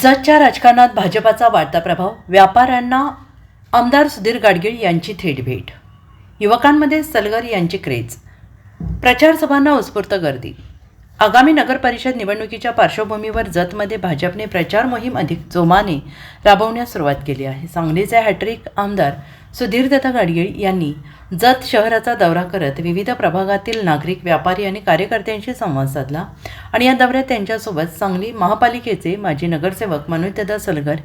जतच्या राजकारणात भाजपाचा वाढता प्रभाव व्यापाऱ्यांना आमदार सुधीर गाडगीळ यांची थेट भेट. युवकांमध्ये सलगर यांची क्रेज. प्रचारसभांना उत्स्फूर्त गर्दी. आगामी नगरपरिषद निवडणुकीच्या पार्श्वभूमीवर जतमध्ये भाजपने प्रचार मोहीम अधिक जोमाने राबवण्यास सुरुवात केली आहे. सांगलीचे हॅट्रिक आमदार सुधीरदत्त गाडगीळ यांनी जत शहराचा दौरा करत विविध प्रभागातील नागरिक व्यापारी आणि कार्यकर्त्यांशी संवाद साधला. आणि या दौऱ्यात त्यांच्यासोबत सांगली महापालिकेचे माजी नगरसेवक मनोजदादा सलगर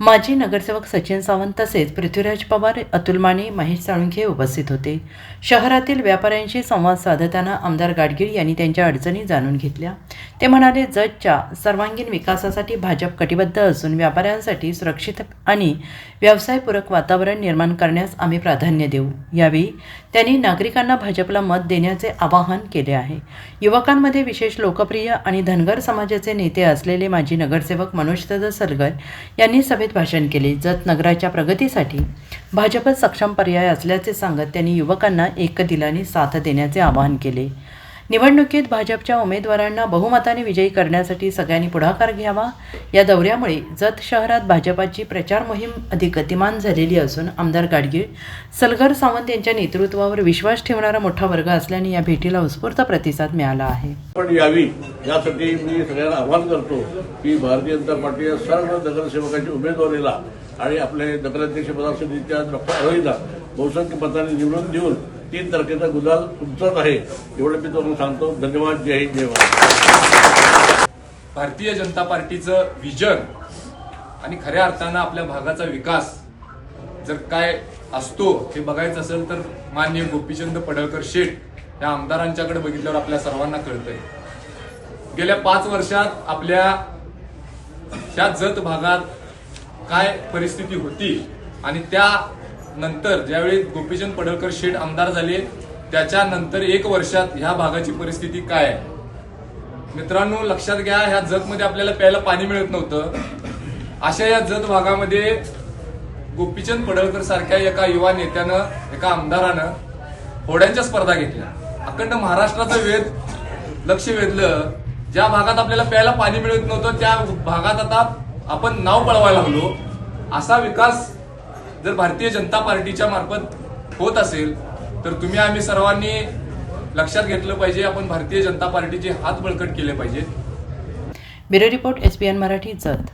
माजी नगरसेवक सचिन सावंत तसेच पृथ्वीराज पवार अतुल माने महेश साळुंखे उपस्थित होते. शहरातील व्यापाऱ्यांशी संवाद साधताना आमदार गाडगीळ यांनी त्यांच्या अडचणी जाणून घेतल्या. ते म्हणाले जजच्या सर्वांगीण विकासासाठी भाजप कटिबद्ध असून व्यापाऱ्यांसाठी सुरक्षित आणि व्यवसायपूरक वातावरण निर्माण करण्यास आम्ही प्राधान्य देऊ. यावेळी त्यांनी नागरिकांना भाजपला मत देण्याचे आवाहन केले आहे. युवकांमध्ये विशेष लोकप्रिय आणि धनगर समाजाचे नेते असलेले माजी नगरसेवक मनोजदादा सरगर यांनी सभेत भाषण केले. जत नगराच्या प्रगतीसाठी भाजप सक्षम पर्याय असल्याचे सांगत त्यांनी युवकांना एकदिलाने साथ देण्याचे आवाहन केले. निवडणुकीत भाजपच्या उमेदवारांना बहुमताने विजयी करण्यासाठी सगळ्यांनी पुढाकार घ्यावा. या दौऱ्यामुळे जत शहरात भाजपाची प्रचार मोहीम अधिक गतिमान झालेली असून आमदार गाडगीळ सलगर सावंत यांच्या नेतृत्वावर विश्वास ठेवणारा मोठा वर्ग असल्याने या भेटीला उत्स्फूर्त प्रतिसाद मिळाला आहे. पण यावी यासाठी मी सगळ्यांना आवाहन करतो की भारतीय जनता पार्टी या सर्व नगरसेवकांच्या उमेदवारीला आणि आपले नगराध्यक्ष पदासमितीच्या डॉक्टर अरोईला बहुसंख्य मतांनी निवडून देऊन तीन तारखेचा गुलाल तुमचाच आहे. एवढं मी तुम्हाला सांगतो. धन्यवाद. जय हिंद. जय भारतीय जनता पार्टीचं विजन आणि खऱ्या अर्थानं आपल्या भागाचा विकास जर काय असतो हे बघायचं असेल तर माननीय गोपीचंद पडळकर शेठ या आमदारांच्याकडे बघितल्यावर आपल्या सर्वांना कळतंय. गेल्या पाच वर्षात आपल्या ह्या जत भागात काय परिस्थिती होती आणि त्या नंतर ज्यावेळी गोपीचंद पडळकर शेठ आमदार झाले त्याच्यानंतर एक वर्षात ह्या भागाची परिस्थिती काय आहे? मित्रांनो लक्षात घ्या ह्या जतमध्ये आपल्याला प्यायला पाणी मिळत नव्हतं. अशा या जत भागामध्ये गोपीचंद पडळकर सारख्या एका युवा नेत्यानं एका आमदारानं होड्यांच्या स्पर्धा घेतल्या. अखंड महाराष्ट्राचं वेध लक्ष वेधलं. ज्या भागात आपल्याला प्यायला पाणी मिळत नव्हतं त्या भागात आता आपण नाव पळवायला लागलो. असा विकास जर भारतीय जनता पार्टीच्या मार्फत होत असेल तर तुम्ही आम्ही सर्वांनी लक्षात घेतलं पाहिजे आपण भारतीय जनता पार्टीचे हात बळकट केले पाहिजेत. Bureau report S Marathi Jath.